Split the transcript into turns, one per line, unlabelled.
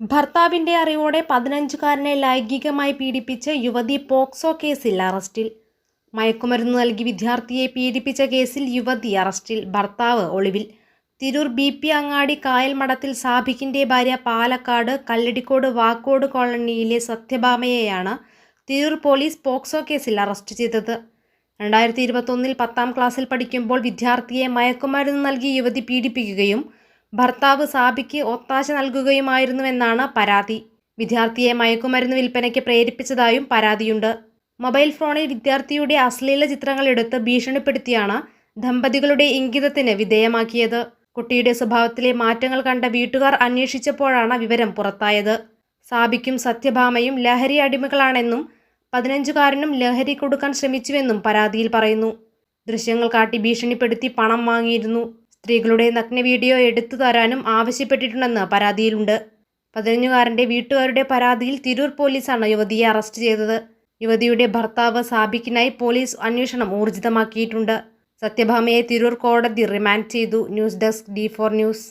ഭർത്താവിന്റെ അറിവോടെ പതിനഞ്ചുകാരനെ ലൈംഗികമായി പീഡിപ്പിച്ച യുവതി പോക്സോ കേസിൽ അറസ്റ്റിൽ. മയക്കുമരുന്ന് നൽകി വിദ്യാർത്ഥിയെ പീഡിപ്പിച്ച കേസിൽ യുവതി അറസ്റ്റിൽ. ഭർത്താവ് ഒളിവിൽ. തിരൂർ ബി പി അങ്ങാടി കായൽമടത്തിൽ സാബിക്കിന്റെ ഭാര്യ പാലക്കാട് കല്ലടിക്കോട് വാക്കോട് കോളനിയിലെ സത്യഭാമയെയാണ് തിരൂർ പോലീസ് പോക്സോ കേസിൽ അറസ്റ്റ് ചെയ്തത്. രണ്ടായിരത്തി ഇരുപത്തൊന്നിൽ പത്താം ക്ലാസ്സിൽ പഠിക്കുമ്പോൾ വിദ്യാർത്ഥിയെ മയക്കുമരുന്ന് നൽകി യുവതി പീഡിപ്പിക്കുകയും ഭർത്താവ് സാബിക്ക് ഒത്താശ നൽകുകയുമായിരുന്നുവെന്നാണ് പരാതി. വിദ്യാർത്ഥിയെ മയക്കുമരുന്ന് വിൽപ്പനയ്ക്ക് പ്രേരിപ്പിച്ചതായും പരാതിയുണ്ട്. മൊബൈൽ ഫോണിൽ വിദ്യാർത്ഥിയുടെ അശ്ലീല ചിത്രങ്ങൾ എടുത്ത് ഭീഷണിപ്പെടുത്തിയാണ് ദമ്പതികളുടെ ഇംഗിതത്തിന് വിധേയമാക്കിയത്. കുട്ടിയുടെ സ്വഭാവത്തിലെ മാറ്റങ്ങൾ കണ്ട വീട്ടുകാർ അന്വേഷിച്ചപ്പോഴാണ് വിവരം പുറത്തായത്. സാബിക്കും സത്യഭാമയും ലഹരി അടിമകളാണെന്നും പതിനഞ്ചുകാരനും ലഹരി കൊടുക്കാൻ ശ്രമിച്ചുവെന്നും പരാതിയിൽ പറയുന്നു. ദൃശ്യങ്ങൾ കാട്ടി ഭീഷണിപ്പെടുത്തി പണം വാങ്ങിയിരുന്നു. സ്ത്രീകളുടെ നഗ്ന വീഡിയോ എടുത്തു തരാനും ആവശ്യപ്പെട്ടിട്ടുണ്ടെന്ന് പരാതിയിലുണ്ട്. പതിനഞ്ചുകാരന്റെ വീട്ടുകാരുടെ പരാതിയിൽ തിരൂർ പോലീസാണ് യുവതിയെ അറസ്റ്റ് ചെയ്തത്. യുവതിയുടെ ഭർത്താവ് സാബിക്കിനായി പോലീസ് അന്വേഷണം ഊർജിതമാക്കിയിട്ടുണ്ട്. സത്യഭാമയെ തിരൂർ കോടതി റിമാൻഡ് ചെയ്തു. News desk D four news.